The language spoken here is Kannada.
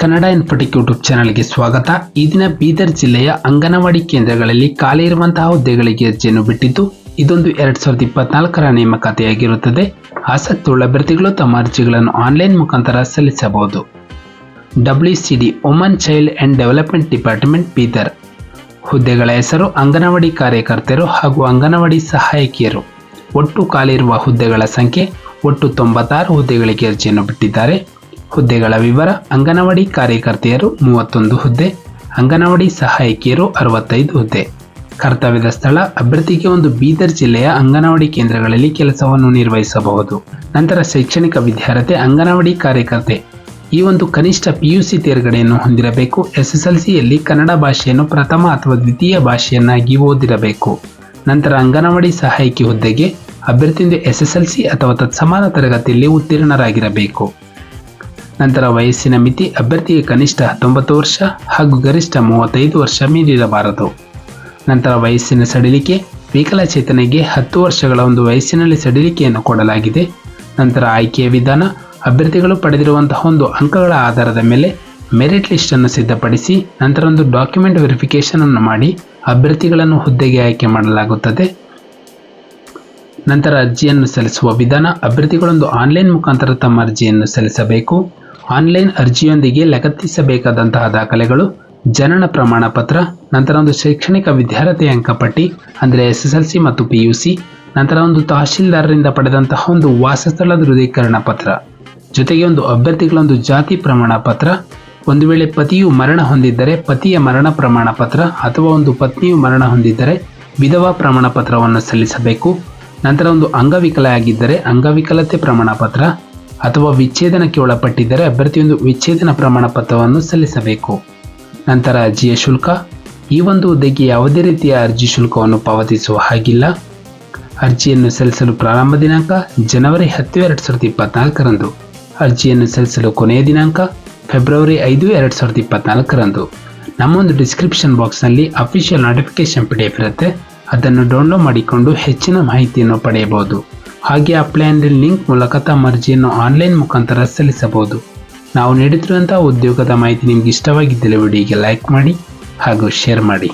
ಕನ್ನಡ ಇನ್ಫೋಟಿಕ್ ಯೂಟ್ಯೂಬ್ ಚಾನಲ್ಗೆ ಸ್ವಾಗತ. ಈ ದಿನ ಬೀದರ್ ಜಿಲ್ಲೆಯ ಅಂಗನವಾಡಿ ಕೇಂದ್ರಗಳಲ್ಲಿ ಖಾಲಿ ಇರುವಂತಹ ಹುದ್ದೆಗಳಿಗೆ ಅರ್ಜಿಯನ್ನು ಬಿಟ್ಟಿದ್ದು, ಇದೊಂದು ಎರಡ್ ಸಾವಿರದ ಇಪ್ಪತ್ನಾಲ್ಕರ ನೇಮಕಾತಿಯಾಗಿರುತ್ತದೆ. ಆಸಕ್ತಿಯುಳ್ಳ ಅಭ್ಯರ್ಥಿಗಳು ತಮ್ಮ ಅರ್ಜಿಗಳನ್ನು ಆನ್ಲೈನ್ ಮುಖಾಂತರ ಸಲ್ಲಿಸಬಹುದು. W C D woman child and development department Bidar. ಹುದ್ದೆಗಳ ಹೆಸರು ಅಂಗನವಾಡಿ ಕಾರ್ಯಕರ್ತೆಯರು ಹಾಗೂ ಅಂಗನವಾಡಿ ಸಹಾಯಕಿಯರು. ಒಟ್ಟು ಖಾಲಿ ಇರುವ ಹುದ್ದೆಗಳ ಸಂಖ್ಯೆ, ಒಟ್ಟು ತೊಂಬತ್ತಾರು ಹುದ್ದೆಗಳಿಗೆ ಅರ್ಜಿಯನ್ನು ಬಿಟ್ಟಿದ್ದಾರೆ. ಹುದ್ದೆಗಳ ವಿವರ, ಅಂಗನವಾಡಿ ಕಾರ್ಯಕರ್ತೆಯರು ಮೂವತ್ತೊಂದು ಹುದ್ದೆ, ಅಂಗನವಾಡಿ ಸಹಾಯಕಿಯರು ಅರವತ್ತೈದು ಹುದ್ದೆ. ಕರ್ತವ್ಯದ ಸ್ಥಳ, ಅಭ್ಯರ್ಥಿಗೆ ಒಂದು ಬೀದರ್ ಜಿಲ್ಲೆಯ ಅಂಗನವಾಡಿ ಕೇಂದ್ರಗಳಲ್ಲಿ ಕೆಲಸವನ್ನು ನಿರ್ವಹಿಸಬಹುದು. ನಂತರ ಶೈಕ್ಷಣಿಕ ವಿದ್ಯಾರ್ಹತೆ, ಅಂಗನವಾಡಿ ಕಾರ್ಯಕರ್ತೆ. ಈ ಒಂದು ಕನಿಷ್ಠ ಪಿಯುಸಿ ತೇರ್ಗಡೆಯನ್ನು ಹೊಂದಿರಬೇಕು. ಎಸ್ಎಸ್ಎಲ್ಸಿಯಲ್ಲಿ ಕನ್ನಡ ಭಾಷೆಯನ್ನು ಪ್ರಥಮ ಅಥವಾ ದ್ವಿತೀಯ ಭಾಷೆಯನ್ನಾಗಿ ಓದಿರಬೇಕು. ನಂತರ ಅಂಗನವಾಡಿ ಸಹಾಯಕಿ ಹುದ್ದೆಗೆ ಅಭ್ಯರ್ಥಿಯಿಂದ ಎಸ್ಎಸ್ಎಲ್ಸಿ ಅಥವಾ ತತ್ಸಮಾನ ತರಗತಿಯಲ್ಲಿ ಉತ್ತೀರ್ಣರಾಗಿರಬೇಕು. ನಂತರ ವಯಸ್ಸಿನ ಮಿತಿ ಅಭ್ಯರ್ಥಿಗೆ ಕನಿಷ್ಠ ಹತ್ತೊಂಬತ್ತು ವರ್ಷ ಹಾಗೂ ಗರಿಷ್ಠ ಮೂವತ್ತೈದು ವರ್ಷ ಮೀರಿರಬಾರದು. ನಂತರ ವಯಸ್ಸಿನ ಸಡಿಲಿಕೆ, ವಿಕಲಚೇತನಿಗೆ ಹತ್ತು ವರ್ಷಗಳ ಒಂದು ವಯಸ್ಸಿನಲ್ಲಿ ಸಡಿಲಿಕೆಯನ್ನು ಕೊಡಲಾಗಿದೆ. ನಂತರ ಆಯ್ಕೆಯ ವಿಧಾನ, ಅಭ್ಯರ್ಥಿಗಳು ಪಡೆದಿರುವಂತಹ ಒಂದು ಅಂಕಗಳ ಆಧಾರದ ಮೇಲೆ ಮೆರಿಟ್ ಲಿಸ್ಟ್ ಅನ್ನು ಸಿದ್ಧಪಡಿಸಿ ನಂತರ ಒಂದು ಡಾಕ್ಯುಮೆಂಟ್ ವೆರಿಫಿಕೇಶನ್ ಅನ್ನು ಮಾಡಿ ಅಭ್ಯರ್ಥಿಗಳನ್ನು ಹುದ್ದೆಗೆ ಆಯ್ಕೆ ಮಾಡಲಾಗುತ್ತದೆ. ನಂತರ ಅರ್ಜಿಯನ್ನು ಸಲ್ಲಿಸುವ ವಿಧಾನ, ಅಭ್ಯರ್ಥಿಗಳೊಂದು ಆನ್ಲೈನ್ ಮುಖಾಂತರ ತಮ್ಮ ಅರ್ಜಿಯನ್ನು ಸಲ್ಲಿಸಬೇಕು. ಆನ್ಲೈನ್ ಅರ್ಜಿಯೊಂದಿಗೆ ಲಗತ್ತಿಸಬೇಕಾದಂತಹ ದಾಖಲೆಗಳು, ಜನನ ಪ್ರಮಾಣ ಪತ್ರ, ನಂತರ ಒಂದು ಶೈಕ್ಷಣಿಕ ವಿದ್ಯಾರ್ಥಿ ಅಂಕಪಟ್ಟಿ, ಅಂದರೆ ಎಸ್ ಎಸ್ ಎಲ್ ಸಿ ಮತ್ತು ಪಿ ಯು ಸಿ, ನಂತರ ಒಂದು ತಹಶೀಲ್ದಾರರಿಂದ ಪಡೆದಂತಹ ಒಂದು ವಾಸಸ್ಥಳ ದೃಢೀಕರಣ ಪತ್ರ, ಜೊತೆಗೆ ಒಂದು ಅಭ್ಯರ್ಥಿಗಳ ಒಂದು ಜಾತಿ ಪ್ರಮಾಣ ಪತ್ರ, ಒಂದು ವೇಳೆ ಪತಿಯು ಮರಣ ಹೊಂದಿದ್ದರೆ ಪತಿಯ ಮರಣ ಪ್ರಮಾಣ ಪತ್ರ ಅಥವಾ ಒಂದು ಪತ್ನಿಯು ಮರಣ ಹೊಂದಿದ್ದರೆ ವಿಧವಾ ಪ್ರಮಾಣ ಪತ್ರವನ್ನು ಸಲ್ಲಿಸಬೇಕು, ನಂತರ ಒಂದು ಅಂಗವಿಕಲ ಆಗಿದ್ದರೆ ಅಂಗವಿಕಲತೆ ಪ್ರಮಾಣ ಪತ್ರ ಅಥವಾ ವಿಚ್ಛೇದನಕ್ಕೆ ಒಳಪಟ್ಟಿದ್ದರೆ ಅಭ್ಯರ್ಥಿಯೊಂದು ವಿಚ್ಛೇದನ ಪ್ರಮಾಣ ಪತ್ರವನ್ನು ಸಲ್ಲಿಸಬೇಕು. ನಂತರ ಅರ್ಜಿಯ ಶುಲ್ಕ. ಈ ಒಂದು ಹುದ್ದೆಗೆ ಯಾವುದೇ ರೀತಿಯ ಅರ್ಜಿ ಶುಲ್ಕವನ್ನು ಪಾವತಿಸುವ ಹಾಗಿಲ್ಲ. ಅರ್ಜಿಯನ್ನು ಸಲ್ಲಿಸಲು ಪ್ರಾರಂಭ ದಿನಾಂಕ ಜನವರಿ ಹತ್ತು ಎರಡು ಸಾವಿರದ ಇಪ್ಪತ್ನಾಲ್ಕರಂದು. ಅರ್ಜಿಯನ್ನು ಸಲ್ಲಿಸಲು ಕೊನೆಯ ದಿನಾಂಕ ಫೆಬ್ರವರಿ ಐದು ಎರಡು ಸಾವಿರದ ಇಪ್ಪತ್ನಾಲ್ಕರಂದು. ನಮ್ಮೊಂದು ಡಿಸ್ಕ್ರಿಪ್ಷನ್ ಬಾಕ್ಸ್ನಲ್ಲಿ ಅಫಿಷಿಯಲ್ ನೋಟಿಫಿಕೇಶನ್ ಪಿ ಡಿ ಇರುತ್ತೆ. ಅದನ್ನು ಡೌನ್ಲೋಡ್ ಮಾಡಿಕೊಂಡು ಹೆಚ್ಚಿನ ಮಾಹಿತಿಯನ್ನು ಪಡೆಯಬಹುದು. ಹಾಗೆ ಅಪ್ಲೈ ಅಂದರೆ ಲಿಂಕ್ ಮೂಲಕ ತಮ್ಮ ಅರ್ಜಿಯನ್ನು ಆನ್ಲೈನ್ ಮುಖಾಂತರ ಸಲ್ಲಿಸಬಹುದು. ನಾವು ನೀಡುತ್ತಿರುವಂತಹ ಉದ್ಯೋಗದ ಮಾಹಿತಿ ನಿಮ್ಗೆ ಇಷ್ಟವಾಗಿದ್ದಲ್ಲಿ ವಿಡಿಯೋಗೆ ಲೈಕ್ ಮಾಡಿ ಹಾಗೂ ಶೇರ್ ಮಾಡಿ.